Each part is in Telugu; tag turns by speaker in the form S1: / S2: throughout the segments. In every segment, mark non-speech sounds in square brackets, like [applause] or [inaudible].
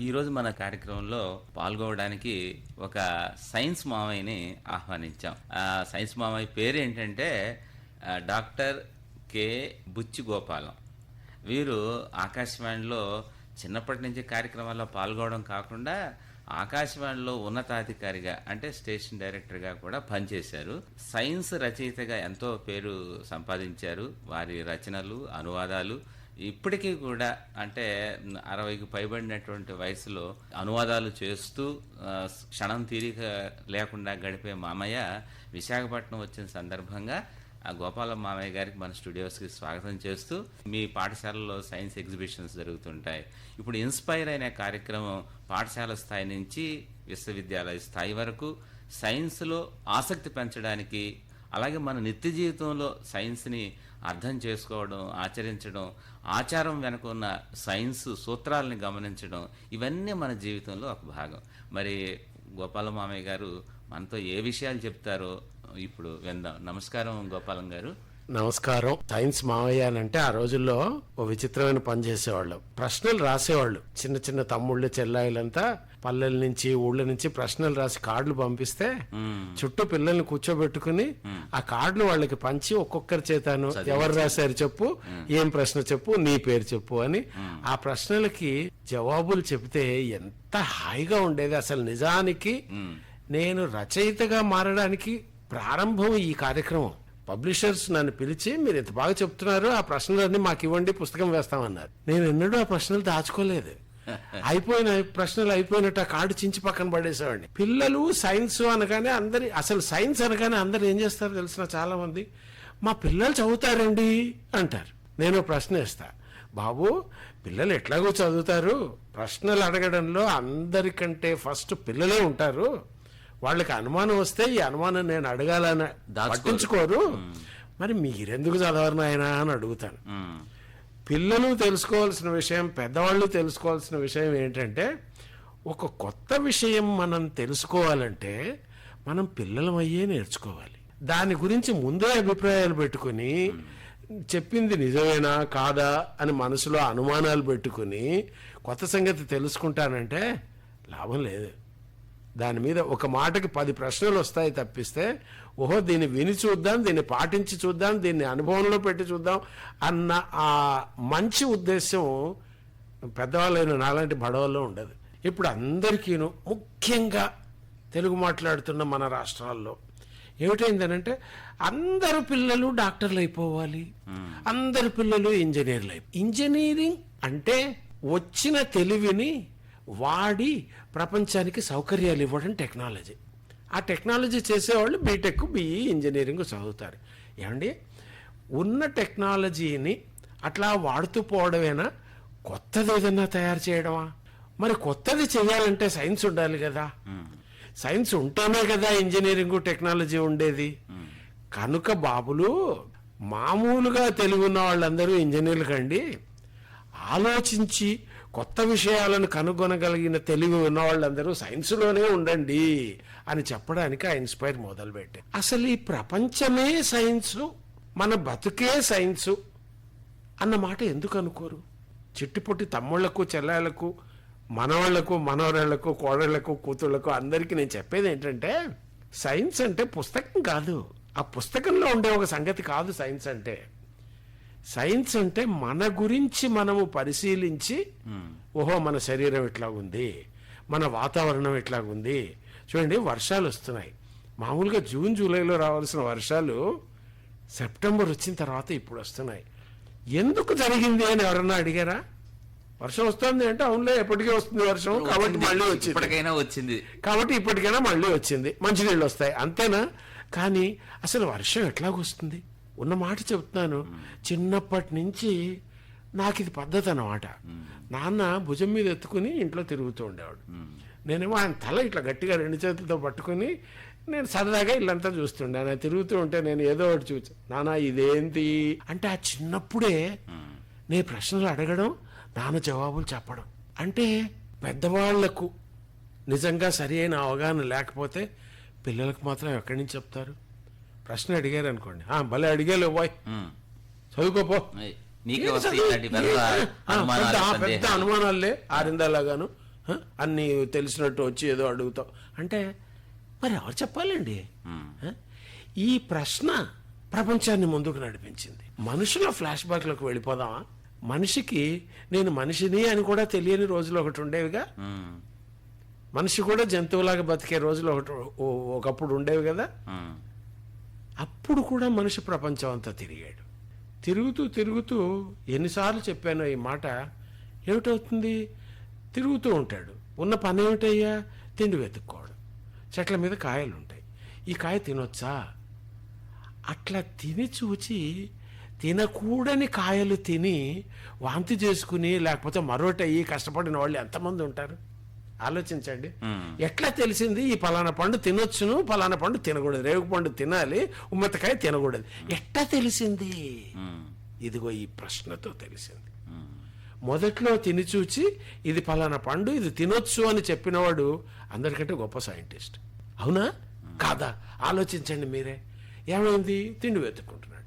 S1: ఈరోజు మన కార్యక్రమంలో పాల్గొనడానికి ఒక సైన్స్ మామయ్యని ఆహ్వానించాం. ఆ సైన్స్ మామయ్య పేరు ఏంటంటే డాక్టర్ కె. బుచ్చి గోపాలం వీరు ఆకాశవాణిలో చిన్నప్పటి నుంచి కార్యక్రమాల్లో పాల్గొనడం కాకుండా ఆకాశవాణిలో ఉన్నతాధికారిగా అంటే స్టేషన్ డైరెక్టర్గా కూడా పనిచేశారు. సైన్స్ రచయితగా ఎంతో పేరు సంపాదించారు. వారి రచనలు అనువాదాలు ఇప్పటికీ కూడా అంటే అరవైకి పైబడినటువంటి వయసులో అనువాదాలు చేస్తూ క్షణం తీరిక లేకుండా గడిపే మామయ్య విశాఖపట్నం వచ్చిన సందర్భంగా ఆ గోపాల మామయ్య గారికి మన స్టూడియోస్కి స్వాగతం చేస్తూ మీ పాఠశాలలో సైన్స్ ఎగ్జిబిషన్స్ జరుగుతుంటాయి. ఇప్పుడు ఇన్స్పైర్ అయిన కార్యక్రమం పాఠశాల స్థాయి నుంచి విశ్వవిద్యాలయ స్థాయి వరకు సైన్స్లో ఆసక్తి పెంచడానికి అలాగే మన నిత్య జీవితంలో సైన్స్ని అర్థం చేసుకోవడం ఆచరించడం ఆచారం వెనుక ఉన్న సైన్స్ సూత్రాలని గమనించడం ఇవన్నీ మన జీవితంలో ఒక భాగం. మరి గోపాల మామయ్య గారు మనతో ఏ విషయాలు చెప్తారో ఇప్పుడు విందాం. నమస్కారం గోపాలం గారు.
S2: నమస్కారం. సైన్స్ మావయ్య అని అంటే ఆ రోజుల్లో ఓ విచిత్రమైన పని చేసేవాళ్ళు. ప్రశ్నలు రాసేవాళ్ళు. చిన్న చిన్న తమ్ముళ్ళు చెల్లాయిలంతా పల్లెల నుంచి ఊళ్ళ నుంచి ప్రశ్నలు రాసి కార్డులు పంపిస్తే చుట్టూ పిల్లల్ని కూర్చోబెట్టుకుని ఆ కార్డులు వాళ్ళకి పంచి ఒక్కొక్కరి చేతాను ఎవరు రాశారు చెప్పు ఏం ప్రశ్న చెప్పు నీ పేరు చెప్పు అని ఆ ప్రశ్నలకి జవాబులు చెబితే ఎంత హాయిగా ఉండేది అసలు నిజానికి. నేను రచయితగా మారడానికి ప్రారంభం ఈ కార్యక్రమం. పబ్లిషర్స్ నన్ను పిలిచి మీరు ఇంత బాగా చెప్తున్నారు ఆ ప్రశ్నలన్నీ మాకు ఇవ్వండి పుస్తకం వేస్తామన్నారు. నేను ఎన్నడూ ఆ ప్రశ్నలు దాచుకోలేదు. [laughs] అయిపోయిన ప్రశ్నలు అయిపోయినట్టు ఆ కార్డు చించి పక్కన పడేసేవాడిని. పిల్లలు సైన్స్ అనగానే అందరి అసలు సైన్స్ అనగానే అందరు ఏం చేస్తారు తెలిసిన చాలా మంది మా పిల్లలు చదువుతారండి అంటారు. నేను ప్రశ్న వేస్తా. బాబు పిల్లలు ఎట్లాగో చదువుతారు? ప్రశ్నలు అడగడంలో అందరికంటే ఫస్ట్ పిల్లలే ఉంటారు. వాళ్ళకి అనుమానం వస్తే ఈ అనుమానం నేను అడగాలని. పట్టించుకోరు. మరి మీరెందుకు చదవరు నాయనా అని అడుగుతాను. పిల్లలు తెలుసుకోవాల్సిన విషయం పెద్దవాళ్ళు తెలుసుకోవాల్సిన విషయం ఏంటంటే ఒక కొత్త విషయం మనం తెలుసుకోవాలంటే మనం పిల్లలం అయ్యే నేర్చుకోవాలి. దాని గురించి ముందే అభిప్రాయాలు పెట్టుకుని చెప్పింది నిజమేనా కాదా అని మనసులో అనుమానాలు పెట్టుకుని కొత్త సంగతి తెలుసుకుంటానంటే లాభం లేదు. దాని మీద ఒక మాటకి పది ప్రశ్నలు వస్తాయి తప్పిస్తే ఓహో దీన్ని విని చూద్దాం దీన్ని పాటించి చూద్దాం దీన్ని అనుభవంలో పెట్టి చూద్దాం అన్న ఆ మంచి ఉద్దేశం పెద్దవాళ్ళైన నాలాంటి బడవల్లో ఉండదు. ఇప్పుడు అందరికీను ముఖ్యంగా తెలుగు మాట్లాడుతున్న మన రాష్ట్రాల్లో ఏమిటైందనంటే అందరు పిల్లలు డాక్టర్లు అయిపోవాలి. అందరు పిల్లలు ఇంజనీర్లు అయిపో ఇంజనీరింగ్ అంటే వచ్చిన తెలివిని వాడి ప్రపంచానికి సౌకర్యాలు ఇవ్వడం టెక్నాలజీ. ఆ టెక్నాలజీ చేసేవాళ్ళు బీటెక్ బీఈ ఇంజనీరింగ్ చదువుతారు. ఏమండి? ఉన్న టెక్నాలజీని అట్లా వాడుతూ పోవడమేనా? కొత్తది ఏదన్నా తయారు చేయడమా? మరి కొత్తది చేయాలంటే సైన్స్ ఉండాలి కదా. సైన్స్ ఉంటేనే కదా ఇంజనీరింగ్ టెక్నాలజీ ఉండేది. కనుక బాబులు మామూలుగా తెలివి ఉన్న వాళ్ళందరూ ఇంజనీర్లు కండి ఆలోచించి కొత్త విషయాలను కనుగొనగలిగిన తెలివి ఉన్న వాళ్ళందరూ సైన్స్లోనే ఉండండి అని చెప్పడానికి ఆ ఇన్స్పైర్ మొదలుపెట్టే అసలు ఈ ప్రపంచమే సైన్సు మన బతుకే సైన్సు అన్నమాట ఎందుకు అనుకోరు? చిట్టిపొట్టి తమ్ముళ్ళకు చెల్లెళ్ళకు మనవాళ్ళకు మనవరాళ్ళకు కోడళ్ళకు కూతుళ్ళకు అందరికీ నేను చెప్పేది ఏంటంటే సైన్స్ అంటే పుస్తకం కాదు. ఆ పుస్తకంలో ఉండే ఒక సంగతి కాదు సైన్స్ అంటే. సైన్స్ అంటే మన గురించి మనము పరిశీలించి ఓహో మన శరీరం ఇట్లా ఉంది మన వాతావరణం ఇట్లా ఉంది. చూడండి వర్షాలు వస్తున్నాయి. మామూలుగా జూన్ జూలైలో రావాల్సిన వర్షాలు సెప్టెంబర్ వచ్చిన తర్వాత ఇప్పుడు వస్తున్నాయి. ఎందుకు జరిగింది అని ఎవరన్నా అడిగారా? వర్షం వస్తుంది అంటే అవునులే ఎప్పటికీ వస్తుంది వర్షం కాబట్టి మళ్ళీ వచ్చింది.
S1: ఇప్పటికైనా వచ్చింది.
S2: కాబట్టి ఇప్పటికైనా మళ్ళీ వచ్చింది. మంచినీళ్ళు వస్తాయి అంతేనా? కానీ అసలు వర్షం ఎట్లాగొస్తుంది? ఉన్న మాట చెప్తున్నాను. చిన్నప్పటి నుంచి నాకు ఇది పద్ధతి అన్నమాట. నాన్న భుజం మీద ఎత్తుకుని ఇంట్లో తిరుగుతూ ఉండేవాడు. నేనేమో ఆయన తల ఇట్లా గట్టిగా రెండు చేతులతో పట్టుకుని నేను సరదాగా ఇల్లంతా చూస్తుండే. ఆయన తిరుగుతూ ఉంటే నేను ఏదో ఒకటి చూసి నాన్న ఇదేంటి? అంటే ఆ చిన్నప్పుడే నేను ప్రశ్నలు అడగడం నాన్న జవాబులు చెప్పడం. అంటే పెద్దవాళ్ళకు నిజంగా సరి అయిన అవగాహన లేకపోతే పిల్లలకు మాత్రం ఎక్కడి నుంచి చెప్తారు? ప్రశ్న అడిగారు అనుకోండి "ఆ, భలే అడిగారు బాయ్. చదువుకోపో
S1: పెద్ద అనుమానాలు,
S2: ఆరిందాలాగాను? అన్నీ తెలిసినట్టు వచ్చి ఏదో అడుగుతావు అంటే మరి ఎవరు చెప్పాలండి? ఈ ప్రశ్న ప్రపంచాన్ని ముందుకు నడిపించింది. మనుషుల ఫ్లాష్ బ్యాక్లోకి వెళ్ళిపోదామా? మనిషికి నేను మనిషిని అని కూడా తెలియని రోజులు ఒకటి ఉండేవిగా? మనిషి కూడా జంతువులాగా బతికే రోజులు ఒకటి ఒకప్పుడు ఉండేవి కదా? అప్పుడు కూడా మనిషి ప్రపంచం అంతా తిరిగాడు. తిరుగుతూ తిరుగుతూ ఎన్నిసార్లు చెప్పానో ఈ మాట ఏమిటవుతుంది? తిరుగుతూ ఉంటాడు. ఉన్న పని ఏమిటయ్యా? తిండి వెతుక్కోవడం. చెట్ల మీద కాయలు ఉంటాయి ఈ కాయ తినొచ్చా? అట్లా తిని చూచి తినకూడని కాయలు తిని వాంతి చేసుకుని లేకపోతే మరోటయ్యి కష్టపడిన వాళ్ళు ఎంతమంది ఉంటారు? ఆలోచించండి. ఎట్లా తెలిసింది? ఈ పలానా పండు తినొచ్చును పలానా పండు తినకూడదు. రేగు పండు తినాలి ఉమ్మత్తకాయ తినకూడదు. ఎట్లా తెలిసింది? ఇదిగో ఈ ప్రశ్నతో తెలిసింది. మొదట్లో తిని చూచి ఇది పలానా పండు ఇది తినొచ్చు అని చెప్పినవాడు అందరికంటే గొప్ప సైంటిస్ట్. అవునా? కాదా? ఆలోచించండి మీరే. ఏమైంది? తిండి వెతుక్కుంటున్నాడు.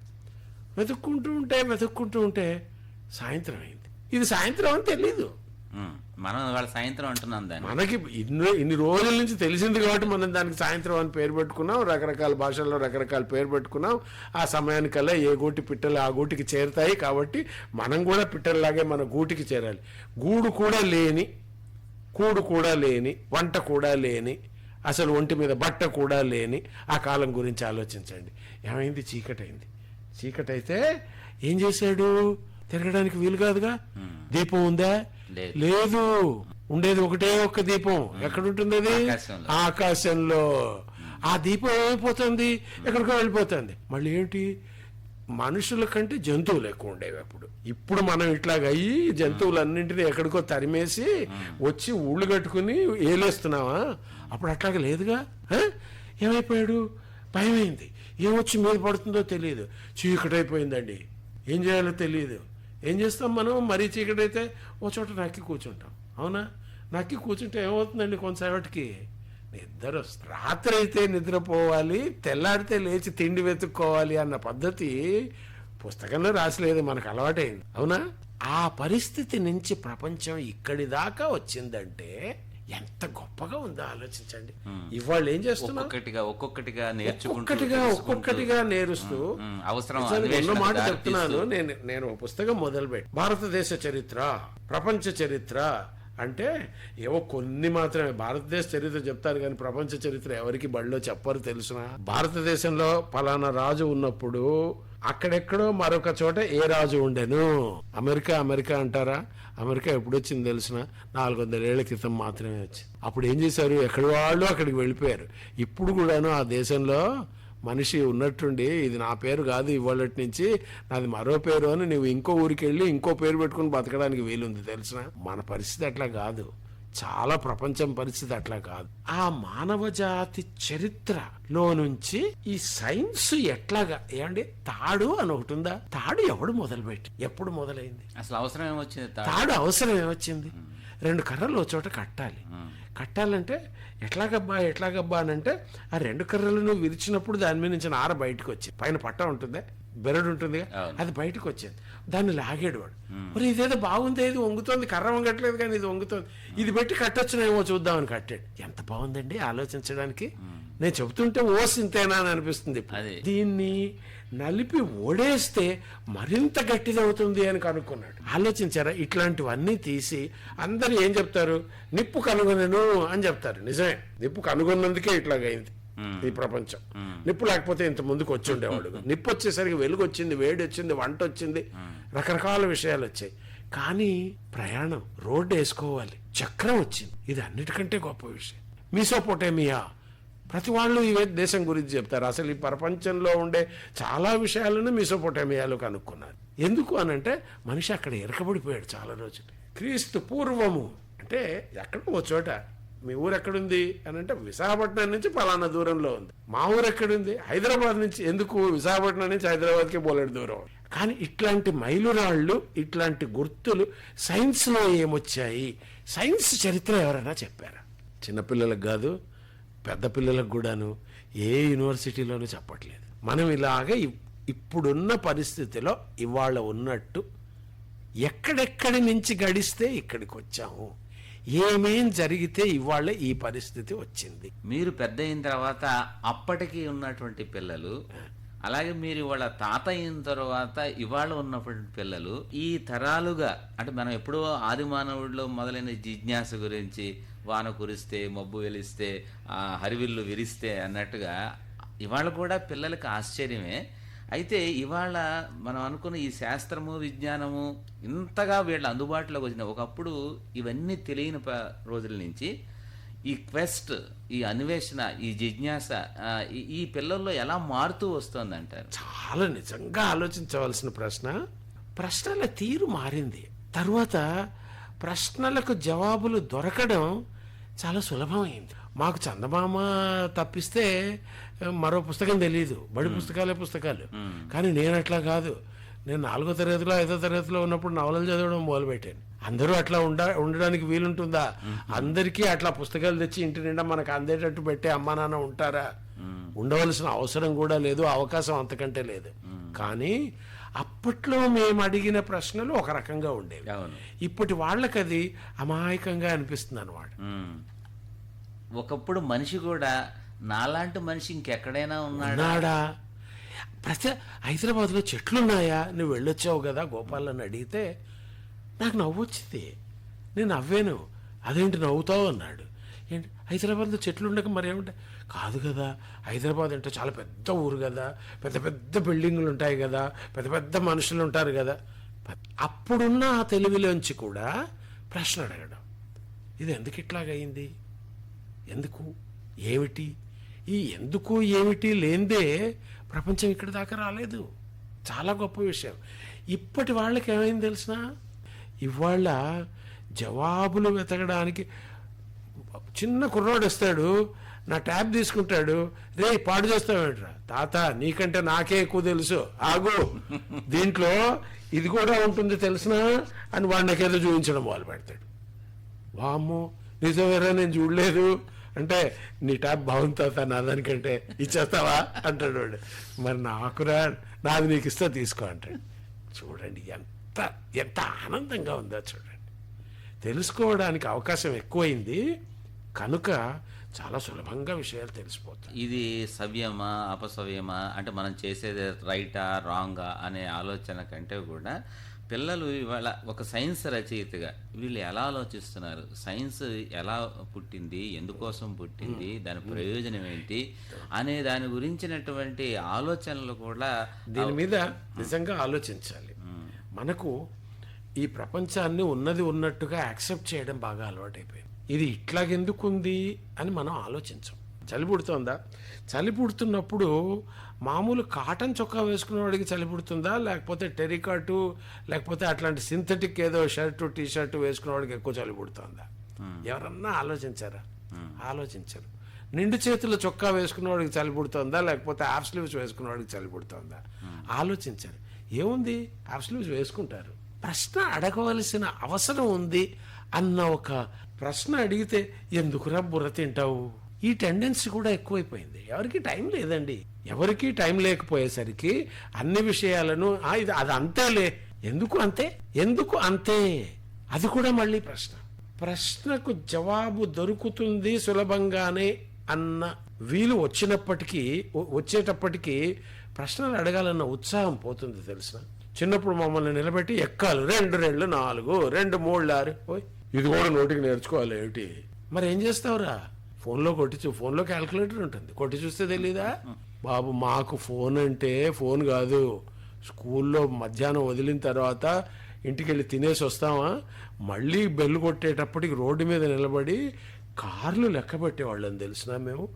S2: వెతుక్కుంటూ ఉంటే వెతుక్కుంటూ ఉంటే సాయంత్రం అయింది. ఇది సాయంత్రం అని తెలీదు.
S1: మనం వాళ్ళ సాయంత్రం అంటున్నాం దాన్ని.
S2: మనకి ఇన్ని ఇన్ని రోజుల నుంచి తెలిసింది కాబట్టి మనం దానికి సాయంత్రం అని పేరు పెట్టుకున్నాం రకరకాల భాషల్లో రకరకాల పేరు పెట్టుకున్నాం. ఆ సమయానికల్లా ఏ గూటి పిట్టలు ఆ గూటికి చేరుతాయి కాబట్టి మనం కూడా పిట్టల్లాగే మన గూటికి చేరాలి. గూడు కూడా లేని కూడు కూడా లేని వంట కూడా లేని అసలు ఒంటి మీద బట్ట కూడా లేని ఆ కాలం గురించి ఆలోచించండి. ఏమైంది? చీకటైంది. చీకటైతే ఏం చేశాడు? తిరగడానికి వీలు కాదుగా? దీపం ఉందా?
S1: లేదు.
S2: ఉండేది ఒకటే ఒక్క దీపం. ఎక్కడ ఉంటుంది అది?
S1: ఆకాశంలో.
S2: ఆ దీపం ఏమైపోతుంది? ఎక్కడికో వెళ్ళిపోతుంది. మళ్ళీ ఏంటి? మనుషుల కంటే జంతువులు ఎక్కువ ఉండేవి అప్పుడు. ఇప్పుడు మనం ఇట్లాగ అయ్యి జంతువులన్నింటినీ ఎక్కడికో తరిమేసి వచ్చి ఊళ్ళు కట్టుకుని ఏలేస్తున్నావా? అప్పుడు అట్లాగ లేదుగా? ఏమైపోయాడు? భయమైంది. ఏమొచ్చి మీద పడుతుందో తెలియదు చీకటైపోయిందండి. ఏం చేయాలో తెలియదు ఏం చేస్తాం మనం? మరీ చీకటైతే ఓ చోట నక్కి కూర్చుంటాం. అవునా? నక్కి కూర్చుంటే ఏమవుతుందండి కొంతసేపటికి? నిద్ర రాత్రి అయితే నిద్రపోవాలి తెల్లారితే లేచి తిండి వెతుక్కోవాలి అన్న పద్ధతి పుస్తకంలో రాసలేదు మనకు అలవాటైంది. అవునా? ఆ పరిస్థితి నుంచి ప్రపంచం ఇక్కడి దాకా వచ్చిందంటే ఎంత గొప్పగా ఉందో ఆలోచించండి. ఇవాళ ఏం చేస్తున్నాం?
S1: ఒక్కొక్కటిగా ఒక్కొక్కటిగా నేర్చుకుంటూ
S2: ఒక్కొక్కటిగా ఒక్కొక్కటిగా నేరుస్తూ
S1: అవసరం
S2: ఉన్న మాట చెప్తున్నాను. నేను నేను పుస్తకం మొదలుపెట్టి భారతదేశ చరిత్ర ప్రపంచ చరిత్ర అంటే ఏవో కొన్ని మాత్రమే. భారతదేశ చరిత్ర చెప్తారు కానీ ప్రపంచ చరిత్ర ఎవరికి బడిలో చెప్పరు తెలుసునా? భారతదేశంలో పలానా రాజు ఉన్నప్పుడు అక్కడెక్కడో మరొక చోట ఏ రాజు ఉండెను? అమెరికా అమెరికా అంటారా? అమెరికా ఎప్పుడు వచ్చింది తెలిసిన? నాలుగు వందల ఏళ్ళ క్రితం మాత్రమే వచ్చింది. అప్పుడు ఏం చేశారు? ఎక్కడి వాళ్ళు అక్కడికి వెళ్ళిపోయారు. ఇప్పుడు కూడాను ఆ దేశంలో మనిషి ఉన్నట్టుండి ఇది నా పేరు కాదు ఇవాళ నుంచి నాది మరో పేరు అని నువ్వు ఇంకో ఊరికి వెళ్ళి ఇంకో పేరు పెట్టుకుని బతకడానికి వీలుంది తెలిసిన? మన పరిస్థితి అట్లా కాదు. చాలా ప్రపంచం పరిస్థితి అట్లా కాదు. ఆ మానవ జాతి చరిత్రలో నుంచి ఈ సైన్స్ ఎట్లాగా ఏమండి? తాడు అని ఒకటి ఉందా? తాడు ఎవడు మొదలుపెట్టి? ఎప్పుడు మొదలైంది?
S1: అసలు అవసరం ఏమొచ్చింది
S2: తాడు? అవసరం ఏమొచ్చింది? రెండు కర్రలు ఒక చోట కట్టాలి. కట్టాలంటే ఎట్లాగబ్బా ఎట్లాగబ్బా అని అంటే ఆ రెండు కర్రలను విరిచినప్పుడు దాని మీద నుంచి నార బయటకు వచ్చింది పైన పట్ట ఉంటుందే? బెరడు ఉంటుంది. అది బయటకు వచ్చేది దాన్ని లాగాడు వాడు. మరి ఇదేదో బాగుంది ఇది వంగుతోంది కర్ర వంగట్లేదు కానీ ఇది వంగుతోంది. ఇది పెట్టి కట్టొచ్చునేమో చూద్దామని కట్టాడు. ఎంత బాగుందండి ఆలోచించడానికి. నేను చెబుతుంటే ఓస్ ఇంతేనా అని అనిపిస్తుంది. దీన్ని నలిపి ఓడేస్తే మరింత గట్టిదవుతుంది అని కనుక్కున్నాడు. ఆలోచించారా? ఇట్లాంటివన్నీ తీసి అందరూ ఏం చెప్తారు? నిప్పు కనుగొనను అని చెప్తారు. నిజమే. నిప్పు కనుగొన్నందుకే ఇట్లాగైంది. ఈ ప్రపంచం. నిప్పు లేకపోతే ఇంత ముందుకు వచ్చి ఉండేవాడు. [laughs] నిప్పు వచ్చేసరికి వెలుగు వచ్చింది వేడి వచ్చింది వంట వచ్చింది. రకరకాల విషయాలు వచ్చాయి. కానీ ప్రయాణం రోడ్డు వేసుకోవాలి చక్రం వచ్చింది. ఇది అన్నిటికంటే గొప్ప విషయం. మీసోపోటేమియా? ప్రతి వాళ్ళు ఈ దేశం గురించి చెప్తారు. అసలు ఈ ప్రపంచంలో ఉండే చాలా విషయాలను మీసోపోటేమియాలో కనుక్కున్నారు. ఎందుకు అనంటే మనిషి అక్కడ ఎరకబడిపోయాడు చాలా రోజులు. క్రీస్తు పూర్వము అంటే ఎక్కడ ఓ చోట మీ ఊరు ఎక్కడుంది అని అంటే విశాఖపట్నం నుంచి పలానా దూరంలో ఉంది. మా ఊరు ఎక్కడుంది హైదరాబాద్ నుంచి ఎందుకు విశాఖపట్నం నుంచి హైదరాబాద్కి పోలేడు దూరం? కానీ ఇట్లాంటి మైలురాళ్ళు ఇట్లాంటి గుర్తులు సైన్స్లో ఏమొచ్చాయి? సైన్స్ చరిత్ర ఎవరైనా చెప్పారా? చిన్నపిల్లలకు కాదు పెద్ద పిల్లలకు కూడాను ఏ యూనివర్సిటీలోనూ చెప్పట్లేదు. మనం ఇలాగ ఇప్పుడున్న పరిస్థితిలో ఇవాళ ఉన్నట్టు ఎక్కడెక్కడి నుంచి గడిస్తే ఇక్కడికి వచ్చాము ఏమేం జరిగితే ఇవాళ ఈ పరిస్థితి వచ్చింది?
S1: మీరు పెద్ద అయిన తర్వాత అప్పటికి ఉన్నటువంటి పిల్లలు అలాగే మీరు ఇవాళ తాత అయిన తర్వాత ఇవాళ ఉన్నటువంటి పిల్లలు ఈ తరాలుగా అంటే మనం ఎప్పుడో ఆది మానవుడిలో మొదలైన జిజ్ఞాస గురించి వాన కురిస్తే మబ్బు వెలిస్తే ఆ హరివిల్లు విరిస్తే అన్నట్టుగా ఇవాళ కూడా పిల్లలకి ఆశ్చర్యమే. అయితే ఇవాళ మనం అనుకున్న ఈ శాస్త్రము విజ్ఞానము ఇంతగా వీళ్ళ అందుబాటులోకి వచ్చిన ఒకప్పుడు ఇవన్నీ తెలియని రోజుల నుంచి ఈ క్వెస్ట్ ఈ అన్వేషణ ఈ జిజ్ఞాస ఈ- ఈ పిల్లల్లో ఎలా మారుతూ వస్తుంది అంటారు
S2: చాలా నిజంగా ఆలోచించవలసిన ప్రశ్న. ప్రశ్నల తీరు మారింది. తర్వాత ప్రశ్నలకు జవాబులు దొరకడం చాలా సులభమైంది. మాకు చందమామ తప్పిస్తే మరో పుస్తకం తెలియదు బడి పుస్తకాలే పుస్తకాలు. కానీ నేను అట్లా కాదు. నేను నాలుగో తరగతిలో ఐదో తరగతిలో ఉన్నప్పుడు నవలలు చదవడం మొదలుపెట్టాను. అందరూ అట్లా ఉండ ఉండడానికి వీలుంటుందా? అందరికీ అట్లా పుస్తకాలు తెచ్చి ఇంటి నిండా మనకు అందేటట్టు పెట్టే అమ్మా నాన్న ఉంటారా? ఉండవలసిన అవసరం కూడా లేదు అవకాశం అంతకంటే లేదు. కానీ అప్పట్లో మేము అడిగిన ప్రశ్నలు ఒక రకంగా ఉండేవి. ఇప్పటి వాళ్ళకి అది అమాయకంగా అనిపిస్తుంది అనమాట
S1: ఉమ్. ఒకప్పుడు మనిషి కూడా నాలాంటి మనిషి ఇంకెక్కడైనా ఉన్నాడా?
S2: ఉన్నాడా? ప్రతి హైదరాబాద్లో చెట్లున్నాయా? నువ్వు వెళ్ళొచ్చావు కదా గోపాల్ అని అడిగితే నాకు నవ్వు వచ్చింది. నేను నవ్వాను. అదేంటి నవ్వుతావు అన్నాడు. ఏంటి? హైదరాబాద్లో చెట్లు ఉండక మరి ఏమంటే? కాదు కదా. హైదరాబాద్ అంటే చాలా పెద్ద ఊరు కదా. పెద్ద పెద్ద బిల్డింగులు ఉంటాయి కదా. పెద్ద పెద్ద మనుషులు ఉంటారు కదా అప్పుడున్న ఆ తెలివిలోంచి కూడా ప్రశ్న అడగడం. ఇది ఎందుకు ఇట్లాగయింది? ఎందుకు? ఏమిటి? ఈ ఎందుకు ఏమిటి లేందే ప్రపంచం ఇక్కడి దాకా రాలేదు. చాలా గొప్ప విషయం. ఇప్పటి వాళ్ళకి ఏమైంది తెలిసిన? ఇవాళ జవాబులు వెతకడానికి చిన్న కుర్రాడు వస్తాడు నా ట్యాబ్ తీసుకుంటాడు. రే పాడు చేస్తావేంట్రా తాత నీకంటే నాకే ఎక్కువ తెలుసు. ఆగు. దీంట్లో ఇది కూడా ఉంటుంది తెలిసినా? అని వాడు నాకేదో చూపించడం మొదలు పెడతాడు వామ్మో నిజమేరా నేను చూడలేదు? అంటే నీ ట్యాప్ బాగుంది నా దానికంటే ఇచ్చేస్తావా? అంటాడు వాడు. మరి నాకురా నాది నీకు ఇస్తే తీసుకో అంటాడు. చూడండి ఎంత ఎంత ఆనందంగా ఉందో చూడండి. తెలుసుకోవడానికి అవకాశం ఎక్కువైంది. కనుక చాలా సులభంగా విషయాలు తెలిసిపోతాయి.
S1: ఇది సవ్యమా అపసవ్యమా? అంటే మనం చేసేది రైటా రాంగా అనే ఆలోచన కంటే కూడా పిల్లలు ఇవాళ ఒక సైన్స్ రచయితగా వీళ్ళు ఎలా ఆలోచిస్తున్నారు? సైన్స్ ఎలా పుట్టింది? ఎందుకోసం పుట్టింది? దాని ప్రయోజనం ఏంటి? అనే దాని గురించినటువంటి ఆలోచనలు కూడా
S2: దీని మీద నిజంగా ఆలోచించాలి. మనకు ఈ ప్రపంచాన్ని ఉన్నది ఉన్నట్టుగా యాక్సెప్ట్ చేయడం బాగా అలవాటైపోయింది. ఇది ఇట్లాగెందుకుంది అని మనం ఆలోచించం. చలి పుడుతోందా? చలి పుడుతున్నప్పుడు మామూలు కాటన్ చొక్కా వేసుకున్న వాడికి చలి పుడుతుందా? లేకపోతే టెరికాటు లేకపోతే అట్లాంటి సింథటిక్ ఏదో షర్టు టీ షర్టు వేసుకున్న వాడికి ఎక్కువ చలి పుడుతోందా? ఎవరన్నా ఆలోచించారా? ఆలోచించరు. నిండు చేతుల చొక్కా వేసుకున్న వాడికి చలి పుడుతోందా? లేకపోతే హాఫ్ స్లీవ్స్ వేసుకున్న వాడికి చలి పుడుతోందా? ఆలోచించరు. ఏముంది? హాఫ్ స్లీవ్స్ వేసుకుంటారు. ప్రశ్న అడగవలసిన అవసరం ఉంది అన్న ఒక ప్రశ్న అడిగితే ఎందుకురా బుర్ర తింటావు? ఈ టెండెన్సీ కూడా ఎక్కువైపోయింది. ఎవరికి టైం లేదండి. ఎవరికి టైం లేకపోయేసరికి అన్ని విషయాలను ఇది అది అంతేలే ఎందుకు అంతే? ఎందుకు అంతే? అది కూడా మళ్ళీ ప్రశ్న. ప్రశ్నకు జవాబు దొరుకుతుంది సులభంగానే అన్న వీలు వచ్చినప్పటికీ వచ్చేటప్పటికీ ప్రశ్నలు అడగాలన్న ఉత్సాహం పోతుంది తెలిసిన చిన్నప్పుడు మమ్మల్ని నిలబెట్టి ఎక్కాలి. రెండు రెండు నాలుగు రెండు మూడు ఆరు ఇది కూడా నోటికి నేర్చుకోవాలి ఏమిటి? మరి ఏం చేస్తావురా? ఫోన్లో కొట్టి చూ ఫోన్లో క్యాల్కులేటర్ ఉంటుంది. కొట్టి చూస్తే తెలీదా? బాబు మాకు ఫోన్ అంటే ఫోన్ కాదు. స్కూల్లో మధ్యాహ్నం వదిలిన తర్వాత ఇంటికి వెళ్ళి తినేసి వస్తామా? మళ్ళీ బెల్లు కొట్టేటప్పటికి రోడ్డు మీద నిలబడి కార్లు లెక్క పెట్టేవాళ్ళని తెలిసిన మేము.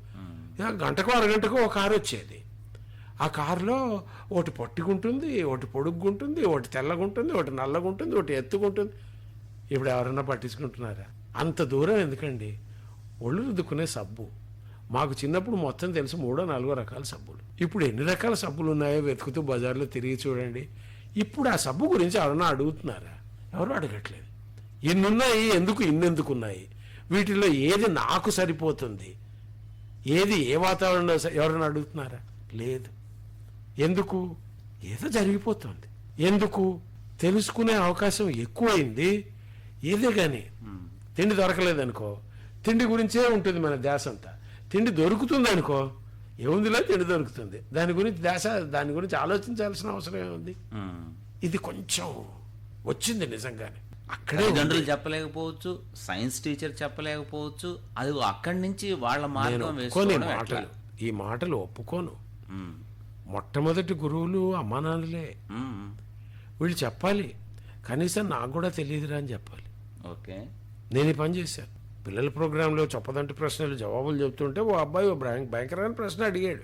S2: గంటకు అరగంటకు ఒక కారు వచ్చేది. ఆ కారులో ఒకటి పట్టుకుంటుంది ఒకటి పొడుగ్గుంటుంది ఒకటి తెల్లగుంటుంది ఒకటి నల్లగుంటుంది ఒకటి ఎత్తుకుంటుంది. ఇప్పుడు ఎవరన్నా పట్టించుకుంటున్నారా? అంత దూరం ఎందుకండి? ఒళ్ళు రుద్దుకునే సబ్బు. మాకు చిన్నప్పుడు మొత్తం తెలిసి మూడో నాలుగో రకాల సబ్బులు. ఇప్పుడు ఎన్ని రకాల సబ్బులు ఉన్నాయో వెతుకుతూ బజార్లో తిరిగి చూడండి. ఇప్పుడు ఆ సబ్బు గురించి ఎవరన్నా అడుగుతున్నారా? ఎవరు అడగట్లేదు. ఎన్నున్నాయి? ఎందుకు? ఇన్నెందుకు ఉన్నాయి వీటిలో ఏది నాకు సరిపోతుంది? ఏది ఏ వాతావరణంలో ఎవరైనా అడుగుతున్నారా? లేదు. ఎందుకు? ఏదో జరిగిపోతుంది. ఎందుకు? తెలుసుకునే అవకాశం ఎక్కువైంది. ఏదే కానీ తిండి దొరకలేదనుకో తిండి గురించే ఉంటుంది మన ధ్యాస అంతా తిండి దొరుకుతుంది అనుకో ఏముందిలా తిండి దొరుకుతుంది దాని గురించి ధ్యాస దాని గురించి ఆలోచించాల్సిన అవసరం ఏముంది. ఇది కొంచెం వచ్చింది నిజంగానే అక్కడే ఉంది.
S1: చెప్పలేకపోవచ్చు సైన్స్ టీచర్ చెప్పలేకపోవచ్చు అది అక్కడి నుంచి వాళ్ళ మార్గం?
S2: మాటలు ఈ మాటలు ఒప్పుకోను. మొట్టమొదటి గురువులు అమ్మానాన్నలే. వీళ్ళు చెప్పాలి కనీసం నాకు కూడా తెలియదురా అని చెప్పాలి
S1: ఓకే
S2: నేను ఈ పని చేశాను పిల్లల ప్రోగ్రాంలో చొప్పదంటి ప్రశ్నలు జవాబులు చెప్తుంటే ఓ అబ్బాయి ఓ భయం- భయంకరమైన ప్రశ్న అడిగాడు.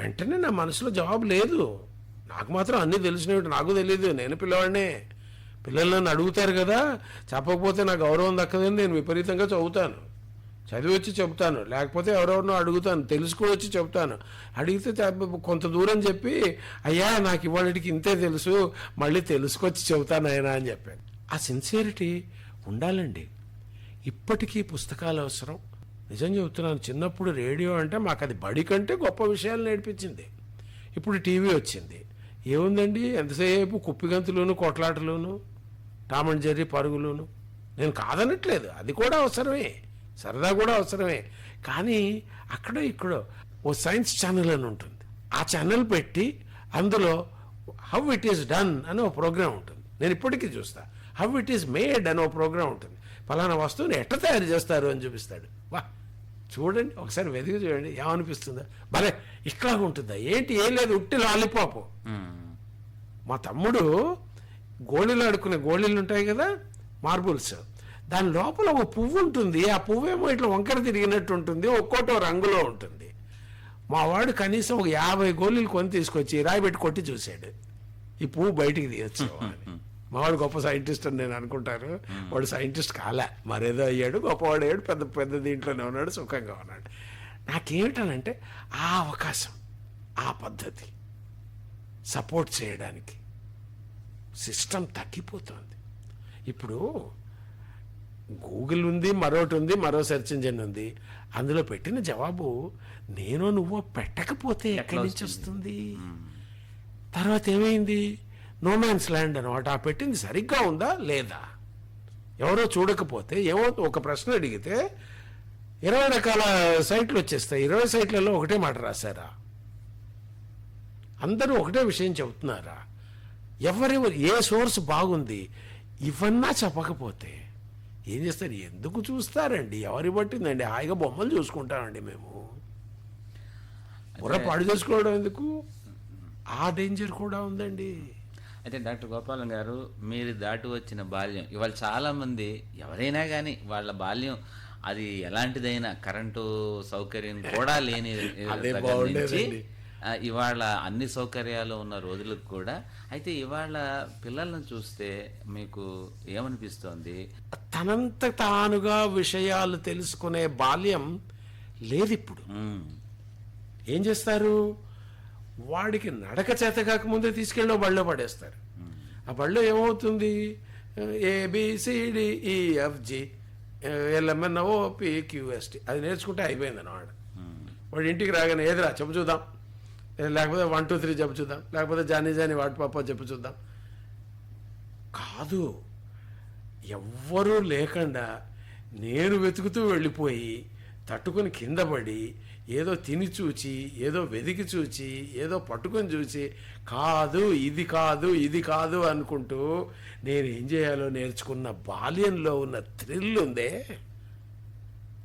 S2: వెంటనే నా మనసులో జవాబు లేదు. నాకు మాత్రం అన్నీ తెలిసినవి నాకు తెలియదు. నేను పిల్లవాడినే. పిల్లలు నన్ను అడుగుతారు కదా. చెప్పకపోతే నా గౌరవం దక్కదని నేను విపరీతంగా చదువుతాను. చదివి వచ్చి చెప్తాను లేకపోతే ఎవరెవరినో అడుగుతాను. తెలుసుకుని వచ్చి చెప్తాను అడిగితే కొంత దూరం చెప్పి అయ్యా నాకు ఇవాళకి ఇంతే తెలుసు. మళ్ళీ తెలుసుకొచ్చి చెబుతాను ఆయన అని చెప్పాను ఆ సిన్సియరిటీ ఉండాలండి. ఇప్పటికీ పుస్తకాలు అవసరం. నిజం చెబుతున్నాను చిన్నప్పుడు రేడియో అంటే మాకు అది బడి కంటే గొప్ప విషయాలు నేర్పించింది. ఇప్పుడు టీవీ వచ్చింది. ఏముందండి? ఎంతసేపు కుప్పిగంతులోను కొట్లాటలోను టామ్ అండ్ జెర్రీ పరుగులోను? నేను కాదనట్లేదు. అది కూడా అవసరమే. సరదా కూడా అవసరమే. కానీ అక్కడో ఇక్కడో ఓ సైన్స్ ఛానల్ అని ఉంటుంది. ఆ ఛానల్ పెట్టి అందులో హౌ ఇట్ ఈస్ డన్ అని ఒక ప్రోగ్రామ్ ఉంటుంది. నేను ఇప్పటికీ చూస్తా. హౌ ఇట్ ఈస్ మేడ్ అని ఒక ప్రోగ్రామ్ ఉంటుంది. ఫలానా వస్తువుని ఎట్ట తయారు చేస్తారు అని చూపిస్తాడు. వా చూడండి ఒకసారి వెతికి చూడండి ఏమనిపిస్తుందా. భలే ఇట్లాగా ఉంటుందా? ఏంటి ఏం లేదు ఉట్టి లాలిపాపు. మా తమ్ముడు గోళీలు ఆడుకునే గోళీలు ఉంటాయి కదా మార్బుల్స్. దాని లోపల ఒక పువ్వు ఉంటుంది. ఆ పువ్వు ఏమో ఇట్లా వంకర తిరిగినట్టు ఉంటుంది ఒక్కోటో రంగులో ఉంటుంది. మా వాడు కనీసం ఒక యాభై గోళీలు కొని తీసుకొచ్చి రాయి పెట్టి కొట్టి చూశాడు. ఈ పువ్వు బయటికి తీయచ్చు అని. [laughs] మా వాడు గొప్ప సైంటిస్ట్ అని నేను అనుకుంటారు వాడు సైంటిస్ట్ కాలే. మరేదో అయ్యాడు గొప్పవాడు అయ్యాడు పెద్ద పెద్ద దీంట్లోనే ఉన్నాడు సుఖంగా ఉన్నాడు. నాకేమిటనంటే ఆ అవకాశం ఆ పద్ధతి సపోర్ట్ చేయడానికి సిస్టమ్ తగ్గిపోతుంది. ఇప్పుడు గూగుల్ ఉంది మరొకటి ఉంది మరో సెర్చ్ ఇంజిన్ ఉంది. అందులో పెట్టిన జవాబు నేను నువ్వు పెట్టకపోతే ఎక్కడి నుంచి వస్తుంది? తర్వాత ఏమైంది? నో మ్యాన్స్ ల్యాండ్ అనమాట ఆ పెట్టింది సరిగ్గా ఉందా? లేదా? ఎవరో చూడకపోతే ఏమో ఒక ప్రశ్న అడిగితే ఇరవై రకాల సైట్లు వచ్చేస్తాయి. ఇరవై సైట్లలో ఒకటే మాట రాశారా? అందరూ ఒకటే విషయం చెబుతున్నారా? ఎవరెవరు ఏ సోర్స్ బాగుంది? ఇవన్నా చెప్పకపోతే ఏం చేస్తారు? ఎందుకు చూస్తారండి? ఎవరి పట్టిందండి? హాయిగా బొమ్మలు చూసుకుంటామండి మేము. బుర్ర పాడు చేసుకోవడం ఎందుకు? ఆ డేంజర్ కూడా ఉందండి.
S1: అయితే డాక్టర్ గోపాలం గారు మీరు దాటి వచ్చిన బాల్యం ఇవాళ చాలా మంది ఎవరైనా కానీ వాళ్ళ బాల్యం అది ఎలాంటిదైనా కరెంటు సౌకర్యం కూడా లేని. [laughs] నుంచి, ఇవాళ అన్ని సౌకర్యాలు ఉన్న రోజులకు కూడా అయితే ఇవాళ పిల్లలను చూస్తే మీకు ఏమనిపిస్తోంది?
S2: తనంత తానుగా విషయాలు తెలుసుకునే బాల్యం లేదు ఇప్పుడు ఏం చేస్తారు? వాడికి నడక చేత కాకముందే తీసుకెళ్ళి బళ్ళో పడేస్తారు. ఆ బళ్ళో ఏమవుతుంది? ఏబిసిడిఈఎఫ్జి ఎల్ఎంఎన్ఓ పిక్యూఎస్టి అది నేర్చుకుంటే అయిపోయింది అన్నమాట వాడు ఇంటికి రాగానే ఏదిరా చెప్పు చూద్దాం. లేకపోతే వన్ టూ త్రీ చెప్పు చూద్దాం. లేకపోతే జానీ జానీ వాటి పాప చెప్పు చూద్దాం. కాదు. ఎవ్వరూ లేకుండా నేను వెతుకుతూ వెళ్ళిపోయి తట్టుకొని కింద పడి ఏదో తిని చూచి ఏదో వెదికి చూచి ఏదో పట్టుకొని చూచి కాదు ఇది కాదు ఇది కాదు అనుకుంటూ నేను ఏం చేయాలో నేర్చుకున్న బాల్యంలో ఉన్న థ్రిల్ ఉందే.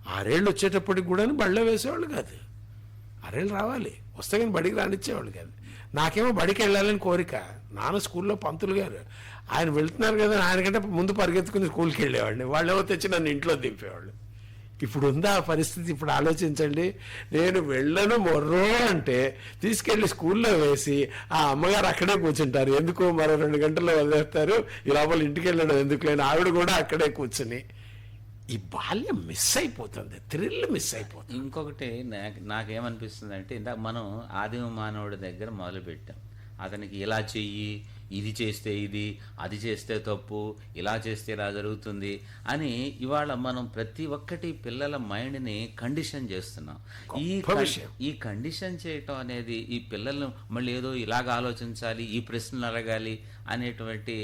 S2: ఆరేళ్ళు వచ్చేటప్పటికి కూడా బళ్ళ వేసేవాళ్ళు కాదు. ఆరేళ్ళు రావాలి. వస్తే కానీ బడికి రానిచ్చేవాళ్ళు కాదు. నాకేమో బడికి వెళ్ళాలని కోరిక. నాన్న స్కూల్లో పంతులు గారు ఆయన వెళ్తున్నారు కదా ఆయనకంటే ముందు పరిగెత్తుకుని స్కూల్కి వెళ్ళేవాడిని. వాళ్ళు ఎవరు తెచ్చి నన్ను ఇంట్లో దింపేవాళ్ళు. ఇప్పుడు ఉందా ఆ పరిస్థితి? ఇప్పుడు ఆలోచించండి. నేను వెళ్ళను మొర్రో అంటే తీసుకెళ్ళి స్కూల్లో వేసి ఆ అమ్మగారు అక్కడే కూర్చుంటారు. ఎందుకు మరో రెండు గంటల్లో వదిలేస్తారు? ఈ లోపల ఇంటికి వెళ్ళడం ఎందుకు లేని ఆవిడ కూడా అక్కడే కూర్చుని. ఈ బాల్యం మిస్ అయిపోతుంది. థ్రిల్ మిస్ అయిపోతుంది.
S1: ఇంకొకటి నాకు నాకేమనిపిస్తుంది అంటే ఇందాక మనం ఆదిమ మానవుడి దగ్గర మొదలుపెట్టాం. అతనికి ఇలా చెయ్యి ఇది చేస్తే ఇది అది చేస్తే తప్పు ఇలా చేస్తే ఇలా జరుగుతుంది అని ఇవాళ మనం ప్రతి ఒక్కటి పిల్లల మైండ్ని కండిషన్ చేస్తున్నాం. ఈ. ఈ కండిషన్ చేయటం అనేది ఈ పిల్లలను మళ్ళీ ఏదో ఇలాగ ఆలోచించాలి ఈ ప్రశ్నలు అడగాలి అనేటువంటి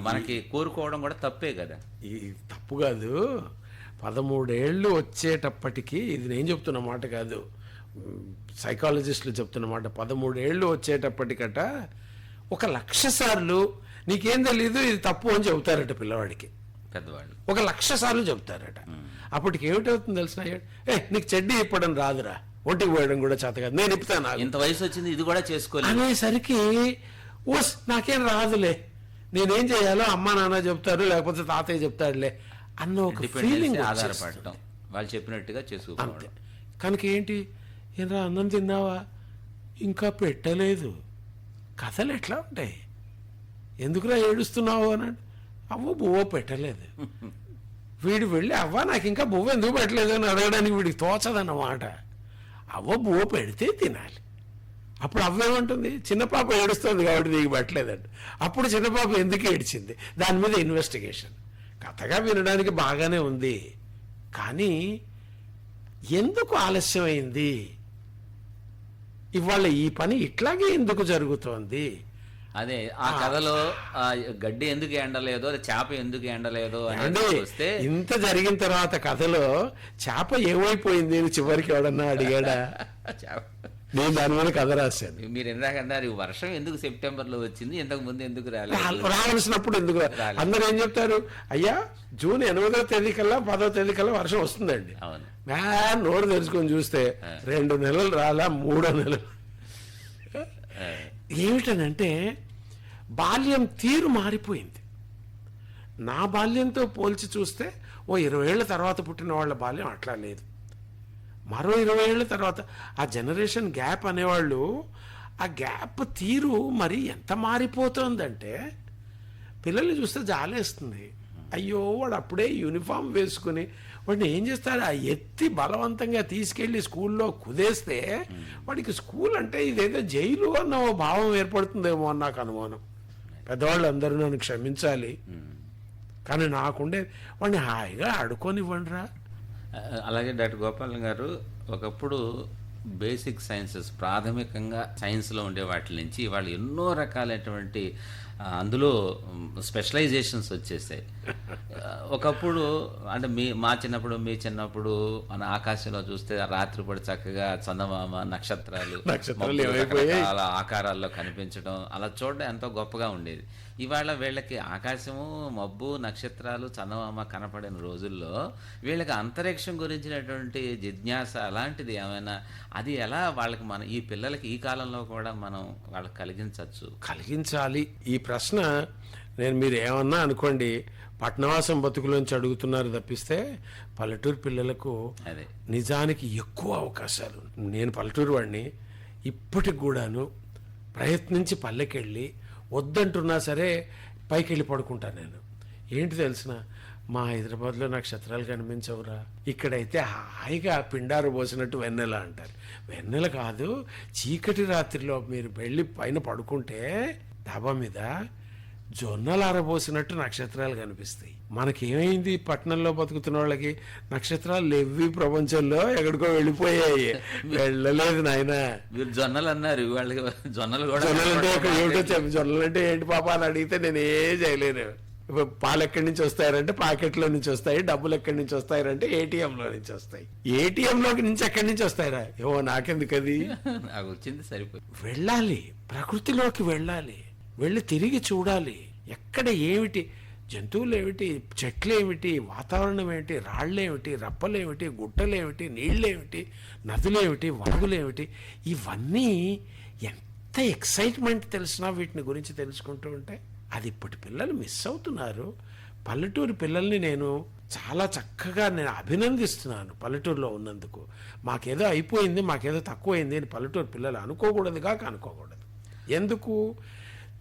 S1: మనకి కోరుకోవడం కూడా తప్పే కదా.
S2: ఈ తప్పు కాదు. పదమూడేళ్ళు వచ్చేటప్పటికి ఇది నేను చెప్తున్న మాట కాదు. సైకాలజిస్టులు చెప్తున్న మాట. పదమూడేళ్ళు వచ్చేటప్పటికట ఒక లక్ష సార్లు నీకేం తెలీదు ఇది తప్పు అని చెబుతారట పిల్లవాడికి.
S1: పెద్దవాళ్ళు.
S2: ఒక లక్ష సార్లు చెప్తారట అప్పటికి ఏమిటవుతుంది తెలిసిన ఏ నీకు చెడ్డీ ఇప్పడం రాదురా. ఒంటికి పోయడం కూడా చేత కాదు. నేను ఇప్పుతాను ఆగు."
S1: ఇంత వయసు వచ్చింది ఇది కూడా చేసుకోలేదు.
S2: అనేసరికి ఓస్ నాకేం రాదులే. నేనేం చేయాలో అమ్మా నాన్న చెప్తారు లేకపోతే తాతయ్య చెప్తాడులే అన్న ఒక ఫీలింగ్
S1: ఆధారపడటం. వాళ్ళు చెప్పినట్టుగా
S2: అంతే.
S1: చేసుకోవడం
S2: కనుక ఏంటి? ఏంరా అన్నం తిన్నావా? ఇంకా పెట్టలేదు. కథలు ఎట్లా ఉంటాయి? ఎందుకురా ఏడుస్తున్నావు అని అవ్వ బువ్వ పెట్టలేదు. వీడు వెళ్ళి అవ్వ నాకు ఇంకా బువ్వ ఎందుకు పెట్టలేదు అని అడగడానికి వీడికి తోచదన్నమాట. అవ్వ బువ్వ పెడితే తినాలి. అప్పుడు అవ్వేమంటుంది చిన్నపాప ఏడుస్తుంది కాబట్టి నీకు పెట్టలేదండి అప్పుడు చిన్నపాప ఎందుకు ఏడ్చింది? దాని మీద ఇన్వెస్టిగేషన్ కథగా వినడానికి బాగానే ఉంది. కానీ ఎందుకు ఆలస్యమైంది? ఇవాళ ఈ పని ఇట్లాగే ఎందుకు జరుగుతోంది?
S1: అదే ఆ కథలో ఆ గడ్డి ఎందుకు ఎండలేదో చేప ఎందుకు ఎండలేదో
S2: అంటే
S1: వస్తే
S2: ఇంత జరిగిన తర్వాత కథలో చేప ఏమైపోయింది అని చివరికి ఎవడన్నా అడిగాడా? [laughs] నేను దాని మీద కథ రాశాను.
S1: మీరు ఇందాక అన్నారు "ఈ వర్షం ఎందుకు సెప్టెంబర్లో వచ్చింది ఇంతకు ముందు ఎందుకు రాలేదు?
S2: రావాల్సినప్పుడు ఎందుకు. అందరూ ఏం చెప్తారు? అయ్యా జూన్ ఎనిమిదో తేదీ కల్లా పదో తేదీ కల్లా వర్షం వస్తుందండి.
S1: అవును.
S2: నోరు తెరుచుకొని చూస్తే రెండు నెలలు రాలా మూడో నెలలు. ఏమిటనంటే బాల్యం తీరు మారిపోయింది. నా బాల్యంతో పోల్చి చూస్తే ఓ ఇరవై ఏళ్ళ తర్వాత పుట్టిన వాళ్ళ బాల్యం అట్లా లేదు. మరో ఇరవై ఏళ్ళ తర్వాత ఆ జనరేషన్ గ్యాప్ అనేవాళ్ళు ఆ గ్యాప్ తీరు మరి ఎంత మారిపోతుందంటే పిల్లల్ని చూస్తే జాలేస్తుంది. అయ్యో వాడు అప్పుడే యూనిఫామ్ వేసుకుని వాడిని ఏం చేస్తారు ఆ ఎత్తి బలవంతంగా తీసుకెళ్ళి స్కూల్లో కుదేస్తే వాడికి స్కూల్ అంటే ఇదేదో జైలు అన్న ఓ భావం ఏర్పడుతుందేమో అని నాకు అనుమానం. పెద్దవాళ్ళు అందరూ నన్ను క్షమించాలి. కానీ నాకుండే వాడిని హాయిగా ఆడుకోనివ్వండి రా
S1: అలాగే డాక్టర్ గోపాల్ గారు ఒకప్పుడు బేసిక్ సైన్సెస్ ప్రాథమికంగా సైన్స్లో ఉండే వాటి నుంచి వాళ్ళు ఎన్నో రకాలైనటువంటి అందులో స్పెషలైజేషన్స్ వచ్చేసాయి ఒకప్పుడు అంటే మీ మా చిన్నప్పుడు మీ చిన్నప్పుడు మన ఆకాశంలో చూస్తే రాత్రిపూట చక్కగా చందమామ నక్షత్రాలు? రకరకాల ఆకారాల్లో కనిపించడం అలా చూడడం ఎంతో గొప్పగా ఉండేది ఇవాళ వీళ్ళకి ఆకాశము మబ్బు నక్షత్రాలు చందమామ కనపడిన రోజుల్లో వీళ్ళకి అంతరిక్షం గురించినటువంటి జిజ్ఞాస అలాంటిది ఏమైనా అది ఎలా వాళ్ళకి మన ఈ పిల్లలకి ఈ కాలంలో కూడా మనం వాళ్ళకి కలిగించవచ్చు?
S2: కలిగించాలి. ఈ ప్రశ్న నేను మీరు ఏమన్నా అనుకోండి పట్నవాసం బతుకులోంచి అడుగుతున్నారు తప్పిస్తే పల్లెటూరు పిల్లలకు
S1: అదే.
S2: నిజానికి ఎక్కువ అవకాశాలు. నేను పల్లెటూరు వాడిని ఇప్పటికి కూడాను ప్రయత్నించి పల్లెకెళ్ళి వద్దంటున్నా సరే పైకి వెళ్ళి పడుకుంటాను నేను. ఏంటి తెలిసిన? మా హైదరాబాద్లో నక్షత్రాలు కనిపించవురా. ఇక్కడైతే హాయిగా పిండారు పోసినట్టు వెన్నెల అంటారు. వెన్నెల కాదు చీకటి రాత్రిలో మీరు వెళ్ళి పైన పడుకుంటే డాబా మీద జొన్నలు ఆరబోసినట్టు నక్షత్రాలు కనిపిస్తాయి. మనకేమైంది? పట్టణంలో బతుకుతున్న వాళ్ళకి నక్షత్రాలు లేవి ప్రపంచంలో ఎక్కడికో వెళ్ళిపోయాయి. వెళ్ళలేదు నాయనా.
S1: మీరు జొన్నలు అన్నారు. వాళ్ళకి జొన్నలు కూడా
S2: జొన్నలు అంటే ఏమిటో. చెప్పు. జొన్నలు అంటే ఏంటి పాప అని అడిగితే నేను ఏ చేయలేను పాలు ఎక్కడి నుంచి వస్తాయంటే పాకెట్లో నుంచి వస్తాయి డబ్బులు ఎక్కడి నుంచి వస్తాయంటే ఏటీఎంలో నుంచి వస్తాయి. ఏటీఎంలోకి నుంచి ఎక్కడి నుంచి వస్తాయిరా? ఏమో నాకెందుకు అది?
S1: నాకు వచ్చింది సరిపోయి
S2: వెళ్ళాలి. ప్రకృతిలోకి వెళ్ళాలి. వెళ్ళి తిరిగి చూడాలి. ఎక్కడ ఏమిటి? జంతువులు ఏమిటి చెట్లు ఏమిటి వాతావరణం ఏమిటి రాళ్ళేమిటి? రప్పలేమిటి? గుట్టలేమిటి? నీళ్ళేమిటి? నదులేమిటి? వాగులేమిటి ఇవన్నీ ఎంత ఎక్సైట్మెంట్ తెలిసినా వీటిని గురించి తెలుసుకుంటూ ఉంటే అది ఇప్పటి పిల్లలు మిస్ అవుతున్నారు. పల్లెటూరు పిల్లల్ని నేను చాలా చక్కగా నేను అభినందిస్తున్నాను పల్లెటూరులో ఉన్నందుకు. మాకేదో అయిపోయింది మాకేదో తక్కువైంది అని పల్లెటూరు పిల్లలు అనుకోకూడదుగా అనుకోకూడదు ఎందుకు?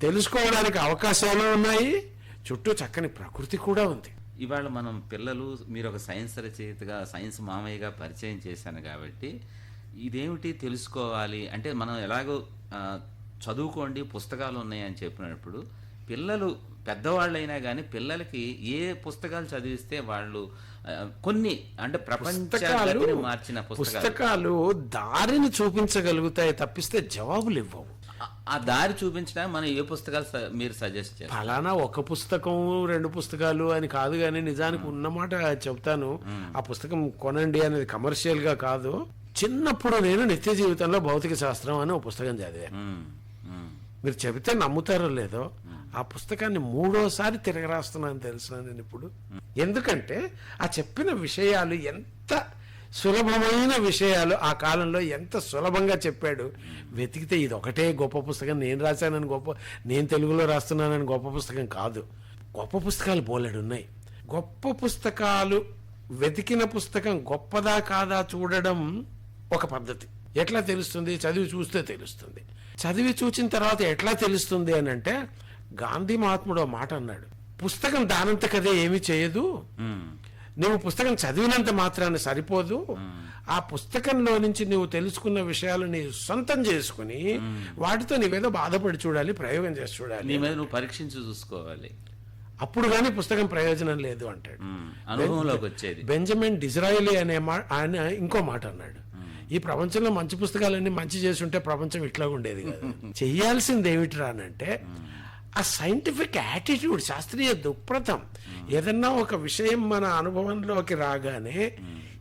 S2: తెలుసుకోవడానికి అవకాశాలు ఉన్నాయి? చుట్టూ చక్కని ప్రకృతి కూడా ఉంది.
S1: ఇవాళ మనం పిల్లలు మీరు ఒక సైన్స్ రచయితగా సైన్స్ మామయ్యగా పరిచయం చేశాను కాబట్టి ఇదేమిటి తెలుసుకోవాలి? అంటే మనం ఎలాగో చదువుకోండి పుస్తకాలు ఉన్నాయి అని చెప్పినప్పుడు పిల్లలు పెద్దవాళ్ళైనా కానీ పిల్లలకి ఏ పుస్తకాలు చదివిస్తే వాళ్ళు కొన్ని అంటే ప్రపంచాన్ని మార్చిన పుస్తకాలు
S2: దారిని చూపించగలుగుతాయి తప్పిస్తే జవాబులు ఇవ్వవు.
S1: ఆ- దారి చూపించడానికి మనం ఏ పుస్తకాలు మీరు సజెస్ట్ చేస్తారు?
S2: ఫలానా ఒక పుస్తకం రెండు పుస్తకాలు అని కాదు కానీ నిజానికి ఉన్నమాట చెప్తాను. ఆ పుస్తకం కొనండి అనేది కమర్షియల్గా కాదు. చిన్నప్పుడు నేను నిత్య జీవితంలో భౌతిక శాస్త్రం అని ఒక పుస్తకం చదివాను. మీరు చెబితే నమ్ముతారో లేదో ఆ పుస్తకాన్ని మూడోసారి తిరగరాస్తున్నాను తెలుసు నేను ఇప్పుడు? ఎందుకంటే ఆ చెప్పిన విషయాలు ఎంత సులభమైన విషయాలు ఆ కాలంలో ఎంత సులభంగా చెప్పాడు. వెతికితే ఇది ఒకటే గొప్ప పుస్తకం. నేను రాశానని గొప్ప నేను తెలుగులో రాస్తున్నానని గొప్ప పుస్తకం కాదు. గొప్ప పుస్తకాలు బోలెడు ఉన్నాయి. గొప్ప పుస్తకాలు వెతికిన పుస్తకం గొప్పదా కాదా చూడడం ఒక పద్ధతి. ఎట్లా తెలుస్తుంది? చదివి చూస్తే తెలుస్తుంది. చదివి చూచిన తర్వాత ఎట్లా తెలుస్తుంది అని అంటే గాంధీ మహాత్ముడు మాట అన్నాడు. పుస్తకం దానంతకదే ఏమీ చేయదు. నువ్వు పుస్తకం చదివినంత మాత్రాన్ని సరిపోదు. ఆ. పుస్తకంలో నుంచి నువ్వు తెలుసుకున్న విషయాలు నీ సొంతం చేసుకుని వాటితో నీవేదో బాధపడి చూడాలి ప్రయోగం చేసి చూడాలి.
S1: నీ మీద నువ్వు పరీక్షించి చూసుకోవాలి.
S2: అప్పుడు కానీ పుస్తకం ప్రయోజనం లేదు అంటాడు.
S1: అనుభవంలోకి వచ్చేది.
S2: బెంజమిన్ డిజ్రాయిలీ అనే ఆయన ఇంకో మాట అన్నాడు. ఈ ప్రపంచంలో మంచి పుస్తకాలన్నీ మంచి చేసి ఉంటే ప్రపంచం ఇట్లా ఉండేది కదా. [laughs] చెయ్యాల్సింది ఏమిటిరా అంటే ఆ సైంటిఫిక్ యాటిట్యూడ్ శాస్త్రీయ దృక్పథం ఏదన్నా ఒక విషయం మన అనుభవంలోకి రాగానే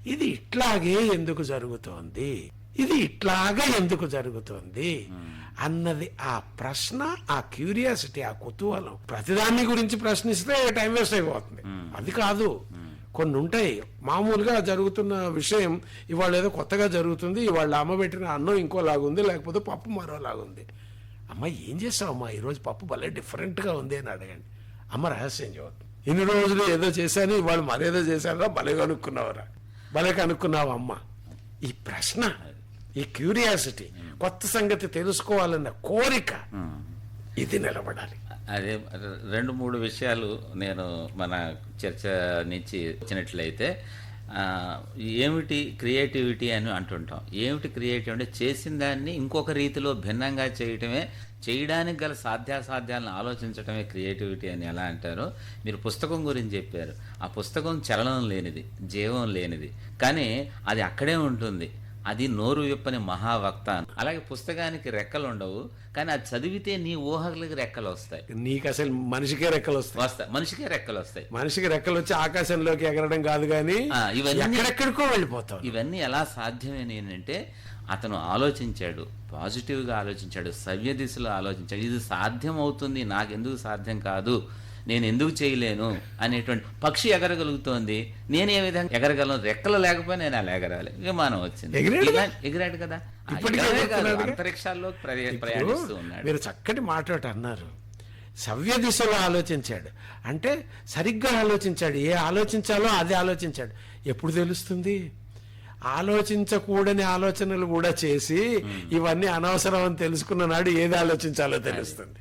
S2: ఇది ఇట్లాగే ఎందుకు జరుగుతోంది? ఇది ఇట్లాగా ఎందుకు జరుగుతోంది? అన్నది ఆ ప్రశ్న ఆ క్యూరియాసిటీ ఆ కుతూహలం ప్రతిదాన్ని గురించి ప్రశ్నిస్తే టైం వేస్ట్ అయిపోతుంది. అది కాదు. కొన్ని ఉంటాయి. మామూలుగా జరుగుతున్న విషయం ఇవాళ ఏదో కొత్తగా జరుగుతుంది ఇవాళ అమ్మ పెట్టిన అన్నం ఇంకోలాగుంది లేకపోతే పప్పు మరోలాగుంది. అమ్మ ఏం చేస్తావు ఈరోజు పప్పు భలే డిఫరెంట్గా ఉంది అని అడగండి. అమ్మ రహస్యం చూద్దాం ఇన్ని రోజులు ఏదో చేశాను ఇవాళ మరేదో చేశారా భలే కనుక్కున్నావరా. భలే కనుక్కున్నావు అమ్మ. ఈ ప్రశ్న ఈ క్యూరియాసిటీ కొత్త సంగతి తెలుసుకోవాలన్న కోరిక ఇది నిలబడాలి.
S1: అదే రెండు మూడు విషయాలు నేను మన చర్చ నుంచి వచ్చినట్లయితే ఏమిటి క్రియేటివిటీ అని అంటుంటాం. ఏమిటి క్రియేటివ్ అంటే చేసిన దాన్ని ఇంకొక రీతిలో భిన్నంగా చేయటమే చేయడానికి గల సాధ్యాసాధ్యాలను ఆలోచించటమే క్రియేటివిటీ అని ఎలా అంటారో? మీరు పుస్తకం గురించి చెప్పారు. ఆ పుస్తకం చలనం లేనిది జీవం లేనిది. కానీ అది అక్కడే ఉంటుంది. అది నోరు విప్పని మహావక్త అలాగే పుస్తకానికి రెక్కలు ఉండవు కానీ అది చదివితే నీ ఊహలకు రెక్కలు వస్తాయి.
S2: నీకు అసలు మనిషికే రెక్కలు వస్తాయి.
S1: వస్తాయి. మనిషికే రెక్కలు వస్తాయి.
S2: మనిషికి రెక్కలు వచ్చి ఆకాశంలోకి ఎగరడం కాదు కానీ
S1: ఇవన్నీ-
S2: ఎక్కడెక్కడికో వెళ్ళిపోతాం
S1: ఇవన్నీ ఎలా సాధ్యమని ఏంటంటే అతను ఆలోచించాడు పాజిటివ్గా ఆలోచించాడు సవ్య దిశలో ఆలోచించాడు. ఇది సాధ్యం అవుతుంది నాకెందుకు సాధ్యం కాదు. నేను ఎందుకు చేయలేను అనేటువంటి పక్షి ఎగరగలుగుతోంది. నేను ఏ విధంగా ఎగరగలను? రెక్కలు లేకపోయినా నేను అలా ఎగరాలి విమానం వచ్చింది. ఎగిరాడు కదా? అంతరిక్షాల్లో ప్రయాణిస్తూ ఉన్నాడు.
S2: మీరు చక్కటి మాట అన్నారు. సవ్య దిశలో ఆలోచించాడు. అంటే సరిగ్గా ఆలోచించాడు. ఏ ఆలోచించాలో అది ఆలోచించాడు. ఎప్పుడు తెలుస్తుంది? ఆలోచించకూడని ఆలోచనలు కూడా చేసి ఇవన్నీ అనవసరం అని తెలుసుకున్న నాడు ఏది ఆలోచించాలో తెలుస్తుంది.